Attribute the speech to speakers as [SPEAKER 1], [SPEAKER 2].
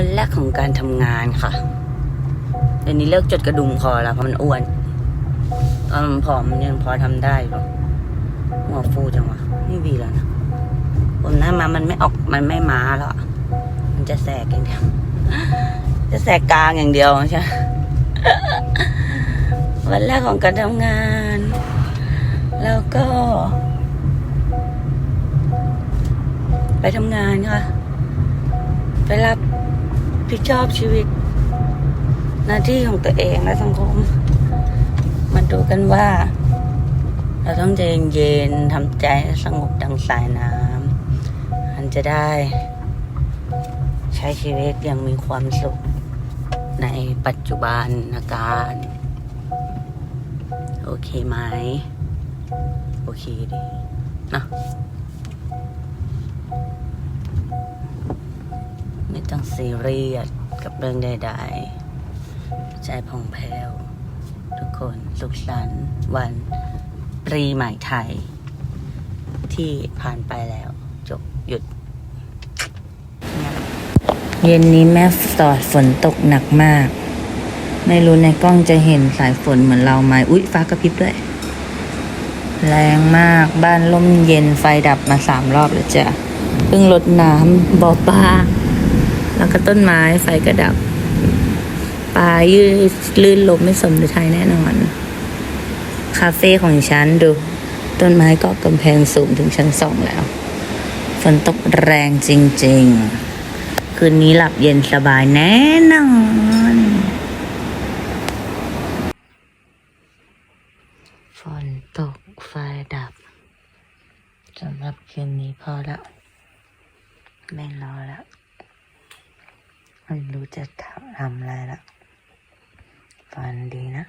[SPEAKER 1] วันแรกของการทำงานค่ะเดี๋ยวนี้เลิกจดกระดุมคอแล้วเพราะมันอ้วนตอนมันผอมมันยังพอทำได้หรอกหัวฟูจังวะไม่วีแล้วนะผมหน้ามามันไม่ออกมันไม่มาแล้วมันจะแสกอย่างเดียว จะแสกกลางอย่างเดียวใช่วันแรกของการทำงาน แล้วก็ ไปทำงานค่ะ ไปรับ ผิดชอบชีวิต หน้าที่ของตัวเองและสังคม มาดูกันว่า เราต้องใจเย็นๆทำใจให้สงบดังสายน้ำมันจะได้ ใช้ชีวิตอย่างมีความสุข ในปัจจุบันอาการ โอเคไหม โอเคดีนะ ไม่ต้องซีเรียสกับเรื่องใดๆ ใจผ่องแผ้ว ทุกคนสุขสันต์วันปีใหม่ไทย ที่ผ่านไปแล้ว จบหยุด เย็นนี้แม่สอดฝนตกหนักมาก ไม่รู้ในกล้องจะเห็นสายฝนเหมือนเราไหมอุ๊ย ฟ้ากระพริบด้วย แรงมากบ้านล่มเย็นไฟดับมาสามรอบแล้วจ้ะเพิ่งลดน้ำบ่อปลา แล้วก็ต้นไม้ไฟก็ดับปลายืดลื่นลมไม่สมฤทัยแน่นอน คาเฟ่ของฉันดู ต้นไม้เกาะกำแพงสูงถึงชั้นสองแล้ว ฝนตกแรงจริง ๆ คืนนี้หลับเย็นสบายแน่นอนฝนตกไฟดับสำหรับคืนนี้พอแล้วไม่รอแล้ว ไม่รู้จะทำอะไรละฝันดีนะ